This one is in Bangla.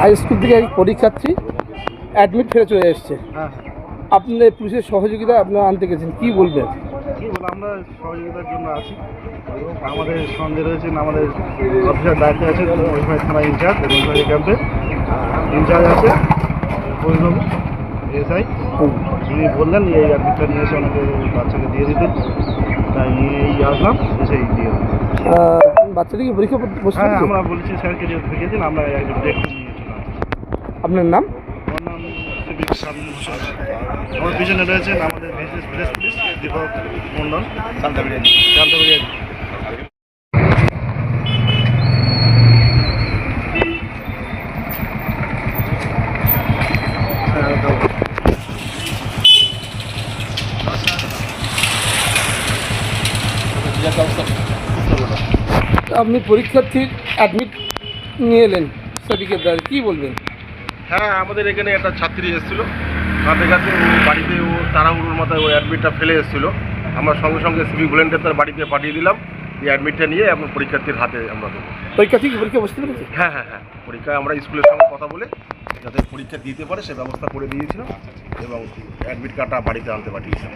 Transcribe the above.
হাই স্কুল থেকে এক পরীক্ষার্থী অ্যাডমিট ফেলে চলে এসছে। হ্যাঁ। আপনি পুলিশের সহযোগিতা আপনারা আনতে গেছেন কি বলবেন? কি আমরা সহযোগিতার জন্য আছি। আমাদের সঙ্গে রয়েছেন আমাদের অফিসার দায়িত্বে থানা ইনচার্জ ক্যাম্পে। ইনচার্জ আছে এসআই। উনি বললেন এই অ্যাডমিটটা নিয়ে এসে আমাকে বাচ্চাকে দিয়ে দিতে। তাই নিয়েই আসলাম এসেই দিয়ে বাচ্চাটিকে পরীক্ষা হ্যাঁ আমরা বলেছি স্যারকে যে দিন আমরা একজন দেখতে নিয়ে আপনার নাম? আমার পিছনে রয়েছেন আমাদের পুলিশ দীপক মন্ডল আপনি পরীক্ষার্থীর অ্যাডমিট নিয়ে এলেন সার্টিফিকেট দ্বারা কী বলবেন? হ্যাঁ আমাদের এখানে একটা ছাত্রী এসেছিল। কাঁদতে কাঁদতে ও বাড়িতে ও তাড়াহুড়োর মাথায় ও অ্যাডমিটটা ফেলে এসেছিল। আমরা সঙ্গে সঙ্গে সিভিক ভলেন্টিয়ার তার বাড়িতে পাঠিয়ে দিলাম। এই অ্যাডমিটটা নিয়ে এখন পরীক্ষার্থীর হাতে আমরা দেবো। পরীক্ষার্থী পরীক্ষা বসতে পেরেছে? হ্যাঁ হ্যাঁ হ্যাঁ। পরীক্ষায় আমরা স্কুলের সঙ্গে কথা বলে যাতে পরীক্ষা দিতে পারে সে ব্যবস্থা করে দিয়েছিলাম এবং অ্যাডমিট কার্ডটা বাড়িতে আনতে পাঠিয়েছিলাম।